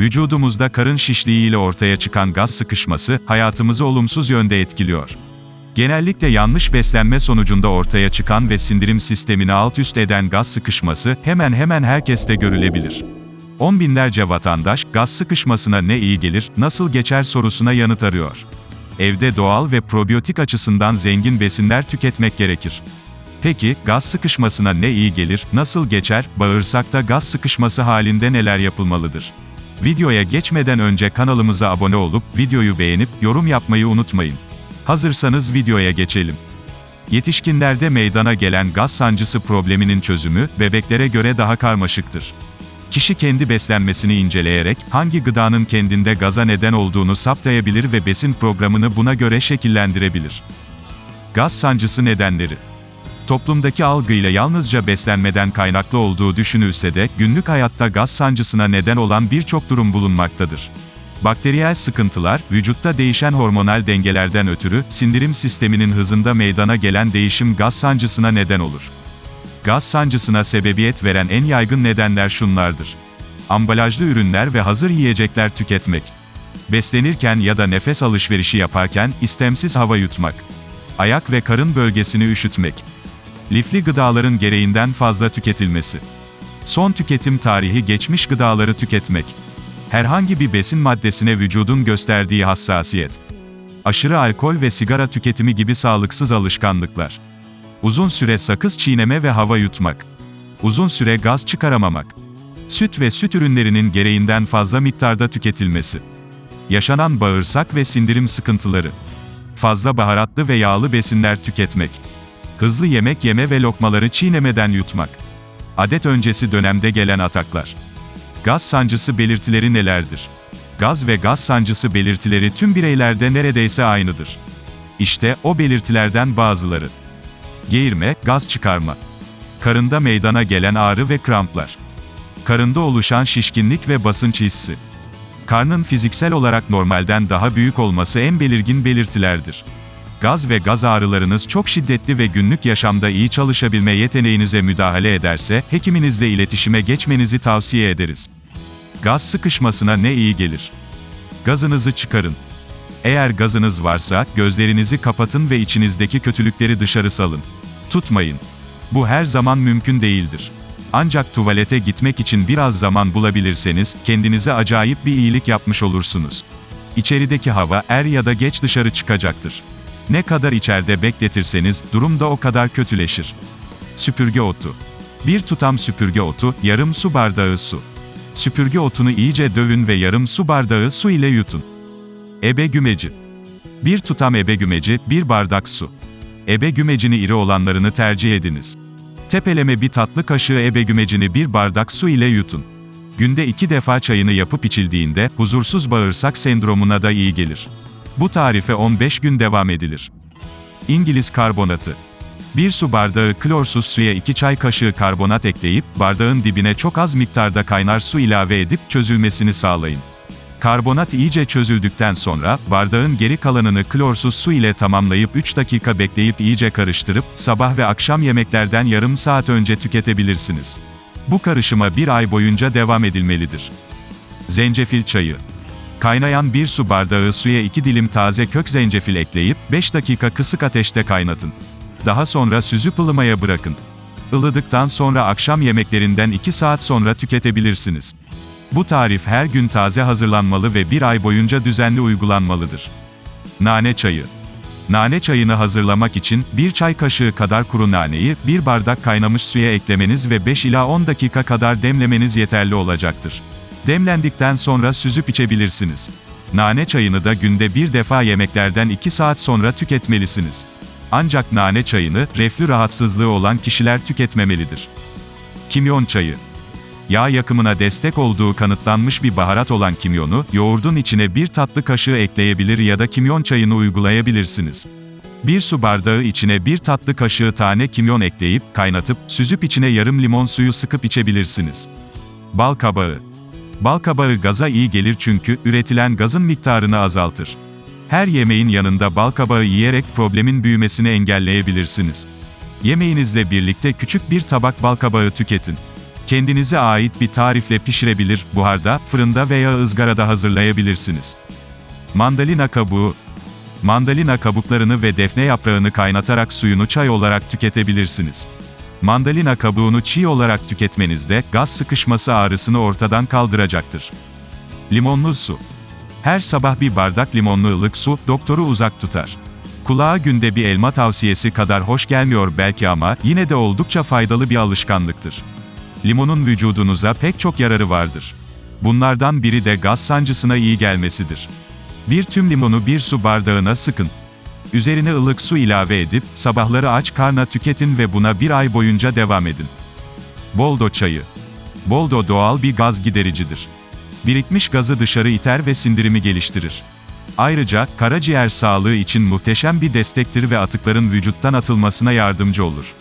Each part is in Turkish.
Vücudumuzda karın şişliği ile ortaya çıkan gaz sıkışması, hayatımızı olumsuz yönde etkiliyor. Genellikle yanlış beslenme sonucunda ortaya çıkan ve sindirim sistemini alt üst eden gaz sıkışması, hemen hemen herkeste görülebilir. On binlerce vatandaş, gaz sıkışmasına ne iyi gelir, nasıl geçer sorusuna yanıt arıyor. Evde doğal ve probiyotik açısından zengin besinler tüketmek gerekir. Peki, gaz sıkışmasına ne iyi gelir, nasıl geçer, bağırsakta gaz sıkışması halinde neler yapılmalıdır? Videoya geçmeden önce kanalımıza abone olup, videoyu beğenip, yorum yapmayı unutmayın. Hazırsanız videoya geçelim. Yetişkinlerde meydana gelen gaz sancısı probleminin çözümü, bebeklere göre daha karmaşıktır. Kişi kendi beslenmesini inceleyerek, hangi gıdanın kendinde gaza neden olduğunu saptayabilir ve besin programını buna göre şekillendirebilir. Gaz sancısı nedenleri Toplumdaki algıyla yalnızca beslenmeden kaynaklı olduğu düşünülse de, günlük hayatta gaz sancısına neden olan birçok durum bulunmaktadır. Bakteriyel sıkıntılar, vücutta değişen hormonal dengelerden ötürü, sindirim sisteminin hızında meydana gelen değişim gaz sancısına neden olur. Gaz sancısına sebebiyet veren en yaygın nedenler şunlardır. Ambalajlı ürünler ve hazır yiyecekler tüketmek. Beslenirken ya da nefes alışverişi yaparken, istemsiz hava yutmak. Ayak ve karın bölgesini üşütmek. Lifli gıdaların gereğinden fazla tüketilmesi. Son tüketim tarihi geçmiş gıdaları tüketmek. Herhangi bir besin maddesine vücudun gösterdiği hassasiyet. Aşırı alkol ve sigara tüketimi gibi sağlıksız alışkanlıklar. Uzun süre sakız çiğneme ve hava yutmak. Uzun süre gaz çıkaramamak. Süt ve süt ürünlerinin gereğinden fazla miktarda tüketilmesi. Yaşanan bağırsak ve sindirim sıkıntıları. Fazla baharatlı ve yağlı besinler tüketmek. Hızlı yemek yeme ve lokmaları çiğnemeden yutmak. Adet öncesi dönemde gelen ataklar. Gaz sancısı belirtileri nelerdir? Gaz ve gaz sancısı belirtileri tüm bireylerde neredeyse aynıdır. İşte o belirtilerden bazıları. Geğirme, gaz çıkarma. Karında meydana gelen ağrı ve kramplar. Karında oluşan şişkinlik ve basınç hissi. Karnın fiziksel olarak normalden daha büyük olması en belirgin belirtilerdir. Gaz ve gaz ağrılarınız çok şiddetli ve günlük yaşamda iyi çalışabilme yeteneğinize müdahale ederse, hekiminizle iletişime geçmenizi tavsiye ederiz. Gaz sıkışmasına ne iyi gelir? Gazınızı çıkarın. Eğer gazınız varsa, gözlerinizi kapatın ve içinizdeki kötülükleri dışarı salın. Tutmayın. Bu her zaman mümkün değildir. Ancak tuvalete gitmek için biraz zaman bulabilirseniz, kendinize acayip bir iyilik yapmış olursunuz. İçerideki hava, er ya da geç dışarı çıkacaktır. Ne kadar içeride bekletirseniz, durum da o kadar kötüleşir. Süpürge otu. Bir tutam süpürge otu, yarım su bardağı su. Süpürge otunu iyice dövün ve yarım su bardağı su ile yutun. Ebe gümeci. Bir tutam ebe gümeci, bir bardak su. Ebe gümecini iri olanlarını tercih ediniz. Tepeleme bir tatlı kaşığı ebe gümecini bir bardak su ile yutun. Günde iki defa çayını yapıp içildiğinde, huzursuz bağırsak sendromuna da iyi gelir. Bu tarife 15 gün devam edilir. İngiliz karbonatı. Bir su bardağı klorsuz suya 2 çay kaşığı karbonat ekleyip, bardağın dibine çok az miktarda kaynar su ilave edip çözülmesini sağlayın. Karbonat iyice çözüldükten sonra, bardağın geri kalanını klorsuz su ile tamamlayıp 3 dakika bekleyip iyice karıştırıp, sabah ve akşam yemeklerden yarım saat önce tüketebilirsiniz. Bu karışıma bir ay boyunca devam edilmelidir. Zencefil çayı. Kaynayan bir su bardağı suya 2 dilim taze kök zencefil ekleyip, 5 dakika kısık ateşte kaynatın. Daha sonra süzüp ılımaya bırakın. Ilıdıktan sonra akşam yemeklerinden 2 saat sonra tüketebilirsiniz. Bu tarif her gün taze hazırlanmalı ve bir ay boyunca düzenli uygulanmalıdır. Nane çayı. Nane çayını hazırlamak için, bir çay kaşığı kadar kuru naneyi, bir bardak kaynamış suya eklemeniz ve 5 ila 10 dakika kadar demlemeniz yeterli olacaktır. Demlendikten sonra süzüp içebilirsiniz. Nane çayını da günde bir defa yemeklerden 2 saat sonra tüketmelisiniz. Ancak nane çayını, reflü rahatsızlığı olan kişiler tüketmemelidir. Kimyon çayı. Yağ yakımına destek olduğu kanıtlanmış bir baharat olan kimyonu, yoğurdun içine bir tatlı kaşığı ekleyebilir ya da kimyon çayını uygulayabilirsiniz. Bir su bardağı içine bir tatlı kaşığı tane kimyon ekleyip, kaynatıp, süzüp içine yarım limon suyu sıkıp içebilirsiniz. Bal kabağı. Bal kabağı gaza iyi gelir çünkü, üretilen gazın miktarını azaltır. Her yemeğin yanında bal kabağı yiyerek problemin büyümesini engelleyebilirsiniz. Yemeğinizle birlikte küçük bir tabak bal kabağı tüketin. Kendinize ait bir tarifle pişirebilir, buharda, fırında veya ızgarada hazırlayabilirsiniz. Mandalina kabuğu Mandalina kabuklarını ve defne yaprağını kaynatarak suyunu çay olarak tüketebilirsiniz. Mandalina kabuğunu çiğ olarak tüketmenizde, gaz sıkışması ağrısını ortadan kaldıracaktır. Limonlu su Her sabah bir bardak limonlu ılık su, doktoru uzak tutar. Kulağa günde bir elma tavsiyesi kadar hoş gelmiyor belki ama, yine de oldukça faydalı bir alışkanlıktır. Limonun vücudunuza pek çok yararı vardır. Bunlardan biri de gaz sancısına iyi gelmesidir. Bir tüm limonu bir su bardağına sıkın. Üzerine ılık su ilave edip, sabahları aç karna tüketin ve buna bir ay boyunca devam edin. Boldo çayı. Boldo doğal bir gaz gidericidir. Birikmiş gazı dışarı iter ve sindirimi geliştirir. Ayrıca, karaciğer sağlığı için muhteşem bir destektir ve atıkların vücuttan atılmasına yardımcı olur.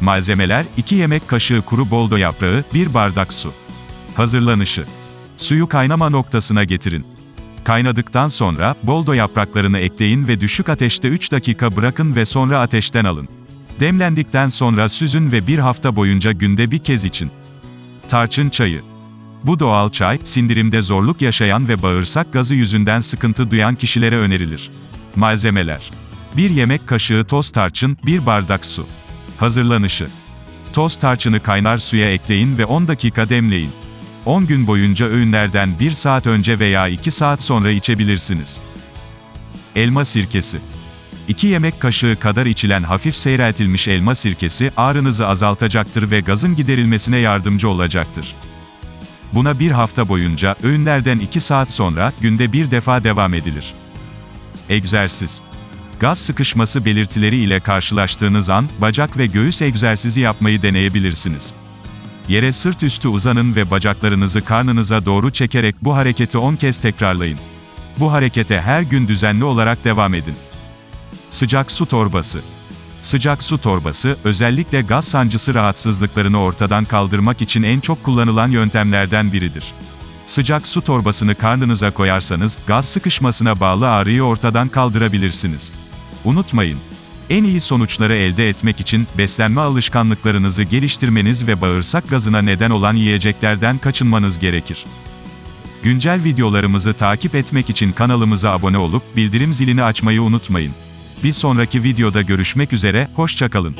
Malzemeler, 2 yemek kaşığı kuru boldo yaprağı, 1 bardak su. Hazırlanışı. Suyu kaynama noktasına getirin. Kaynadıktan sonra, boldo yapraklarını ekleyin ve düşük ateşte 3 dakika bırakın ve sonra ateşten alın. Demlendikten sonra süzün ve bir hafta boyunca günde bir kez için. Tarçın çayı. Bu doğal çay, sindirimde zorluk yaşayan ve bağırsak gazı yüzünden sıkıntı duyan kişilere önerilir. Malzemeler. 1 yemek kaşığı toz tarçın, 1 bardak su. Hazırlanışı. Toz tarçını kaynar suya ekleyin ve 10 dakika demleyin. 10 gün boyunca öğünlerden 1 saat önce veya 2 saat sonra içebilirsiniz. Elma sirkesi. 2 yemek kaşığı kadar içilen hafif seyreltilmiş elma sirkesi ağrınızı azaltacaktır ve gazın giderilmesine yardımcı olacaktır. Buna bir hafta boyunca, öğünlerden 2 saat sonra, günde bir defa devam edilir. Egzersiz. Gaz sıkışması belirtileri ile karşılaştığınız an, bacak ve göğüs egzersizi yapmayı deneyebilirsiniz. Yere sırt üstü uzanın ve bacaklarınızı karnınıza doğru çekerek bu hareketi 10 kez tekrarlayın. Bu harekete her gün düzenli olarak devam edin. Sıcak su torbası. Sıcak su torbası, özellikle gaz sancısı rahatsızlıklarını ortadan kaldırmak için en çok kullanılan yöntemlerden biridir. Sıcak su torbasını karnınıza koyarsanız, gaz sıkışmasına bağlı ağrıyı ortadan kaldırabilirsiniz. Unutmayın, en iyi sonuçları elde etmek için, beslenme alışkanlıklarınızı geliştirmeniz ve bağırsak gazına neden olan yiyeceklerden kaçınmanız gerekir. Güncel videolarımızı takip etmek için kanalımıza abone olup, bildirim zilini açmayı unutmayın. Bir sonraki videoda görüşmek üzere, hoşçakalın.